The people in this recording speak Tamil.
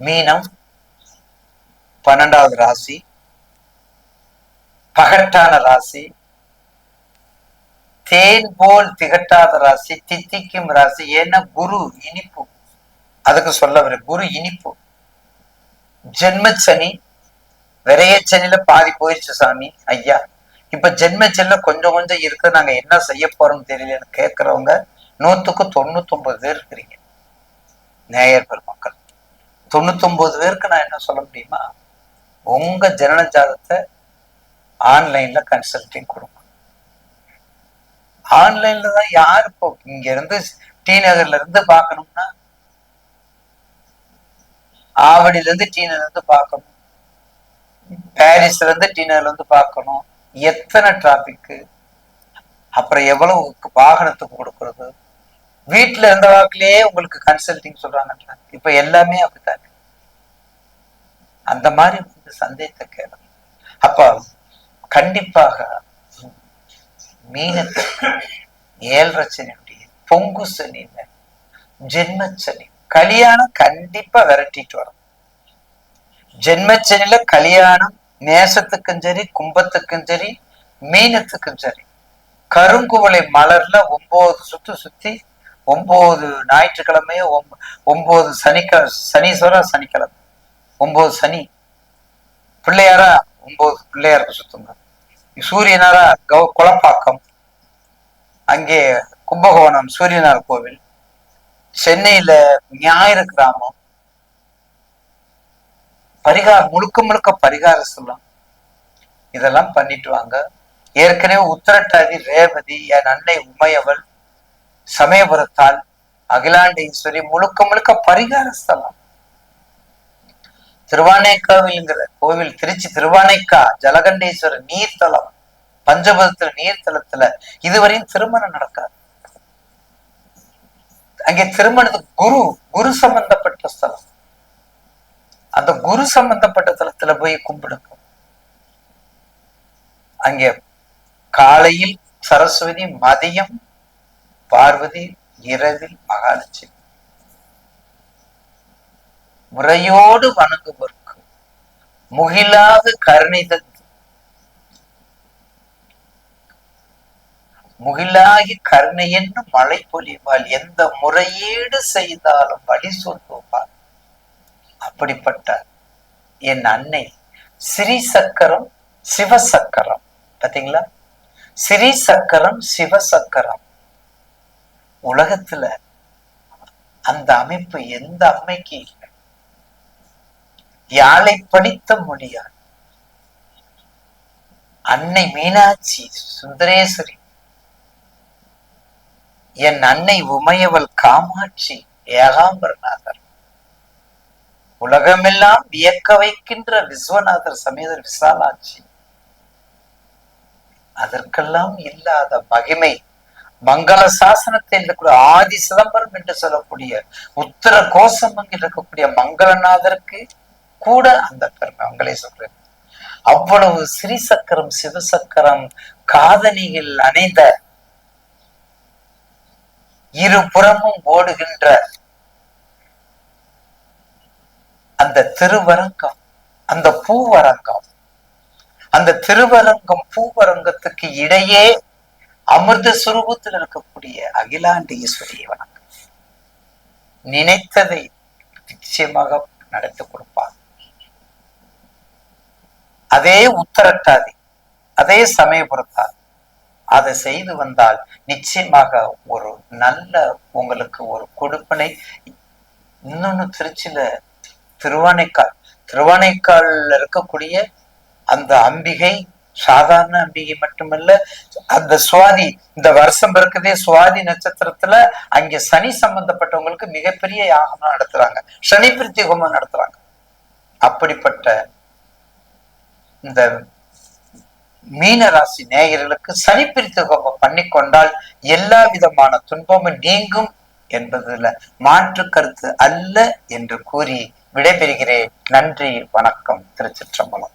மீனம் பன்னெண்டாவது ராசி பகட்டான ராசி தேன் போல் திகட்டாத ராசி தித்திக்கும் ராசி ஏன்னா குரு இனிப்பு. அதுக்கு சொல்ல வர குரு இனிப்பு. ஜென்மச்சனி விரையச்சனில பாதி போயிடுச்சு சாமி ஐயா. இப்ப ஜென்மச்சனில கொஞ்சம் கொஞ்சம் இருக்கு நாங்க என்ன செய்ய போறோம் தெரியலன்னு கேட்கறவங்க நூத்துக்கு தொண்ணூத்தி ஒன்பது பேர் இருக்கிறீங்க. நேயர் பெருமக்கள் தொண்ணூத்தொன்பது பேருக்கு நான் என்ன சொல்ல முடியுமா? உங்க ஜனன ஜாதத்தை ஆன்லைன்ல கன்சல்டிங் கொடுங்க ஆன்லைன்ல தான் யார் இப்போ இங்க இருந்து டி நகர்ல இருந்து பார்க்கணும்னா? ஆவடியில இருந்து டி நகர்ல இருந்து பார்க்கணும். பாரிஸ்ல இருந்து டி நகர்ல இருந்து பார்க்கணும். எத்தனை டிராபிக் அப்புறம் எவ்வளவு வாகனத்துக்கு கொடுக்கறது? வீட்டுல இருந்த வாக்குலயே உங்களுக்கு கன்சல்டிங் சொல்றாங்க இப்ப எல்லாமே அப்படித்தான் அந்த மாதிரி வந்து சந்தேகத்தை கேளுங்க. அப்ப கண்டிப்பாக மீனத்துக்கு ஏழரை சனியுடைய பொங்கு சனின்னு ஜென்மச்சனி கல்யாணம் கண்டிப்பா விரட்டிட்டு வரும். ஜென்மச்சனில கல்யாணம் நேசத்துக்கும் சரி கும்பத்துக்கும் சரி மீனத்துக்கும் சரி கருங்குவளை மலர்ல ஒன்பது சுத்து சுத்தி ஒன்பது ஞாயிற்றுக்கிழமையோ ஒன்பது சனிக்க சனீஸ்வர சனிக்கிழமை. ஒன்பது சனி. பிள்ளையாரா? ஒன்பது பிள்ளையாருக்கு சுத்துங்க. சூரியனாரா? கௌ குளப்பாக்கம். அங்கே கும்பகோணம் சூரியனார் கோவில். சென்னையில ஞாயிறு கிராமம். பரிகார முழுக்க முழுக்க பரிகார சொல்லலாம் இதெல்லாம் பண்ணிட்டு வாங்க. ஏற்கனவே உத்திரட்டாதி ரேவதி என் அன்னை உமையவள் சமயபுரத்தால் அகிலாண்டேஸ்வரி முழுக்க முழுக்க பரிகார ஸ்தலம் திருவானைக்காவில்ங்கிற கோவில் திருச்சி திருவானைக்கா ஜலகண்டேஸ்வரர் நீர்த்தலம் பஞ்சபதத்துல நீர்த்தலத்துல இதுவரையும் திருமணம் நடக்காது. அங்கே திருமணத்துக்கு குரு குரு சம்பந்தப்பட்ட ஸ்தலம். அந்த குரு சம்பந்தப்பட்ட தலத்துல போய் கும்பிடுங்க. அங்கே காலையில் சரஸ்வதி மதியம் பார்வதி இரவில் மகாலட்சுமி. முறையோடு வணங்குவதற்கு முகிலாக கருணை தந்து. முகிலாகி கருணை என்று மழை பொழிவால் எந்த முறையீடு செய்தாலும் வழி சொல்லுவார் அப்படிப்பட்ட என் அன்னை ஸ்ரீ சக்கரம் சிவசக்கரம். பாத்தீங்களா? ஸ்ரீ சக்கரம் சிவசக்கரம். உலகத்துல அந்த அமைப்பு எந்த அம்மைக்கு இல்லை யாழை படித்த மொழியால்? அன்னை மீனாட்சி சுந்தரேஸ்வரி என் அன்னை உமையவள் காமாட்சி ஏகாம்பரநாதர் உலகமெல்லாம் வியக்க வைக்கின்ற விஸ்வநாதர் சமேதர் விசாலாட்சி அதற்கெல்லாம் இல்லாத மகிமை மங்கள சாசனத்தில் இருக்கக்கூடிய ஆதி சிதம்பரம் என்று சொல்லக்கூடிய உத்தர கோஷம் இருக்கக்கூடிய மங்களநாதருக்கு கூட அந்த பெருமை அவங்களே சொல்றேன் அவ்வளவு ஸ்ரீ சக்கரம் சிவசக்கரம் காதனியில் அணைந்த இருபுறமும் ஓடுகின்ற அந்த திருவரங்கம் அந்த பூவரங்கம் அந்த திருவரங்கம் பூவரங்கத்துக்கு இடையே அமிர்த சுரூபத்தில் இருக்கக்கூடிய அகிலாண்ட ஈஸ்வரியை வணக்கம். நினைத்ததை நிச்சயமாக நடத்தி கொடுப்பார். அதே உத்தரட்டாதி அதே சமயபுரத்தார் அதை செய்து வந்தால் நிச்சயமாக ஒரு நல்ல உங்களுக்கு ஒரு கொடுப்பனை இன்னொன்னு திருச்சியில திருவானைக்கால் திருவானைக்கால்ல இருக்கக்கூடிய அந்த அம்பிகை சாதாரண அம்பிகை மட்டுமல்ல அந்த சுவாதி இந்த வருஷம் இருக்குதே சுவாதி நட்சத்திரத்துல அங்க சனி சம்பந்தப்பட்டவங்களுக்கு மிகப்பெரிய யாகம் நடத்துறாங்க. சனி பிரித்தி ஹோமம் நடத்துறாங்க. அப்படிப்பட்ட இந்த மீன ராசி நேயர்களுக்கு சனி பிரித்து ஹோமம் பண்ணி கொண்டால் எல்லா விதமான துன்பமும் நீங்கும் என்பதுல மாற்று கருத்து அல்ல என்று கூறி விடைபெறுகிறேன். நன்றி வணக்கம் திருச்சிற்றம்பலம்.